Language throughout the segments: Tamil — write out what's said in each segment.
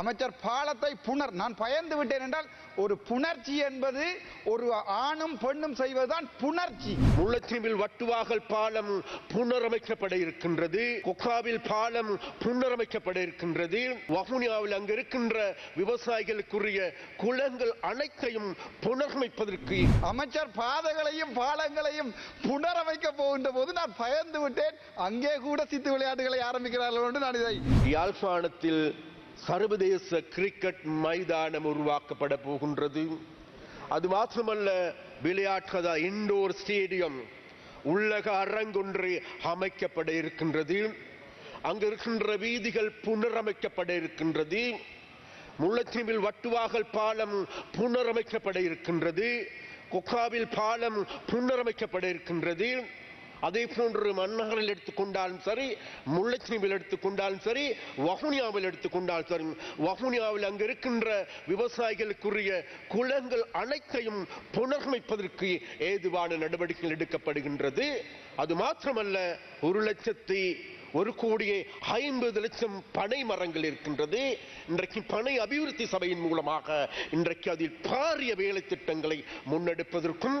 அமைச்சர் பாலத்தை புனர் நான் பயந்து விட்டேன் என்றால் ஒரு புணர்ச்சி என்பது ஒரு ஆணும் பெண்ணும் செய்வதுதான் புணர்ச்சி. முல்லைத்தீவில் வட்டுவாகல் பாலம் புனரமைக்கப்பட இருக்கின்றது. கொக்காவில் பாலம் புனரமைக்கப்பட இருக்கின்றது. வவுனியாவில் அங்கு இருக்கின்ற விவசாயிகளுக்குரிய குளங்கள் அனைத்தையும் புனரமைப்பதற்கு அமைச்சர் பாதைகளையும் பாலங்களையும் புனரமைக்க போகின்ற போது நான் பயந்து விட்டேன். அங்கே கூட சித்து விளையாட்டுகளை ஆரம்பிக்கிறார்கள் என்று நான் இதை யாழ்ப்பாணத்தில் சர்வதேச கிரிக்கெட் மைதானம் உருவாக்கப்பட போகின்றது அது மாத்திரமல்ல விளையாட்டுகதா இண்டோர் ஸ்டேடியம் உள்ளக அரங்கொன்று அமைக்கப்பட இருக்கின்றது. அங்கு இருக்கின்ற வீதிகள் புனரமைக்கப்பட இருக்கின்றது. முல்லைத்தீவில் வட்டுவாகல் பாலம் புனரமைக்கப்பட இருக்கின்றது. கொக்காவில் பாலம் புனரமைக்கப்பட இருக்கின்றது. அதே போன்று மன்னகரில் எடுத்துக்கொண்டாலும் சரி முல்லைத்தீவில் எடுத்துக்கொண்டாலும் சரி வஹுனியாவில் எடுத்துக்கொண்டாலும் சரி வஹுனியாவில் அங்கு இருக்கின்ற விவசாயிகளுக்குரிய குளங்கள் அனைத்தையும் புனரமைப்பதற்கு ஏதுவான நடவடிக்கைகள் எடுக்கப்படுகின்றது. அது மாத்திரமல்ல ஒரு லட்சத்தி ஒரு கோடியே ஐம்பது லட்சம் பனை மரங்கள் இருக்கின்றது. இன்றைக்கு பனை அபிவிருத்தி சபையின் மூலமாக இன்றைக்கு அதில் பாரிய வேலை திட்டங்களை முன்னெடுப்பதற்கும்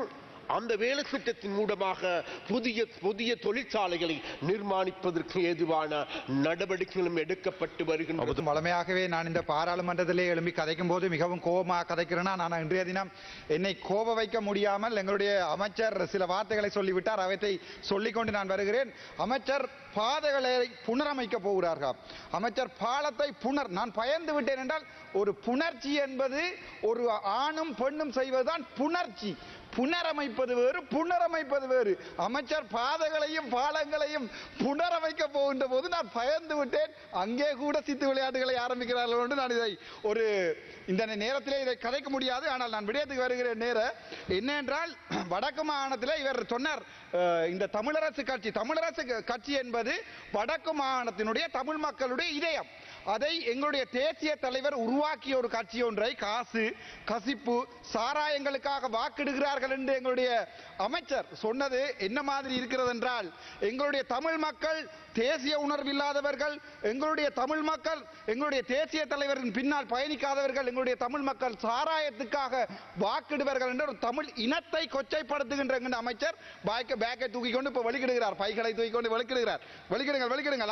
அந்த வேலை திட்டத்தின் மூலமாக புதிய புதிய தொழிற்சாலைகளை நிர்மாணிப்பதற்கு ஏதுவான நடவடிக்கைகளும் எடுக்கப்பட்டு வருகின்றது வளமையாகவே நான் இந்த பாராளுமன்றத்திலே எழும்பி கதைக்கும் போது மிகவும் கோபமாக கதைக்கிறேன்னா நான் இன்றைய தினம் என்னை கோப வைக்க முடியாமல் எங்களுடைய அமைச்சர் சில வார்த்தைகளை சொல்லிவிட்டார். அவற்றை சொல்லிக்கொண்டு நான் வருகிறேன். அமைச்சர் பாதைகளை புனரமைக்க போகிறார்கள். அமைச்சர் பாலத்தை புனர் நான் பயந்து விட்டேன் என்றால் ஒரு புணர்ச்சி என்பது ஒரு ஆணும் பெண்ணும் செய்வதுதான் புணர்ச்சி. புனரமைப்பது வேறு புனரமைப்பது வேறு. அமைச்சர் பாதைகளையும் பாலங்களையும் புனரமைக்க போகின்ற போது நான் பயந்து விட்டேன். அங்கே கூட சித்து விளையாட்டுகளை ஆரம்பிக்கிறார்கள் என்று நான் இதை ஒரு இந்த நேரத்திலே இதை கதைக்க முடியாது. ஆனால் நான் விடயத்துக்கு வருகிறேன் நேர. என்ன என்றால் வடக்கு மாகாணத்தில் இவர் சொன்னார் இந்த தமிழரசு கட்சி தமிழரசு கட்சி என்பது வடக்கு மாகாணத்தினுடைய தமிழ் மக்களுடைய இதயம். அதை எங்களுடைய தேசிய தலைவர் உருவாக்கிய ஒரு கட்சி ஒன்றை காசு கசிப்பு சாராயங்களுக்காக வாக்கிடுகிறார்கள் என்று எங்களுடைய அமைச்சர் சொன்னது என்ன மாதிரி இருக்கிறது என்றால் எங்களுடைய தமிழ் மக்கள் தேசிய உணர்வு இல்லாதவர்கள் எங்களுடைய தமிழ் மக்கள் எங்களுடைய தேசிய தலைவரின் பின்னால் பயணிக்காதவர்கள் எங்களுடைய தமிழ் மக்கள் சாராயத்துக்காக வாக்கிடுவார்கள் என்று ஒரு தமிழ் இனத்தை கொச்சைப்படுத்துகின்ற அமைச்சர் பேக்கை பேக்கை தூக்கி கொண்டு இப்போ வெளிக்கிடுகிறார் பைகளை தூக்கி கொண்டு வெளிக்கிடுகிறார் வெளிக்கிடுங்கள் வெளிக்கிடுங்கள்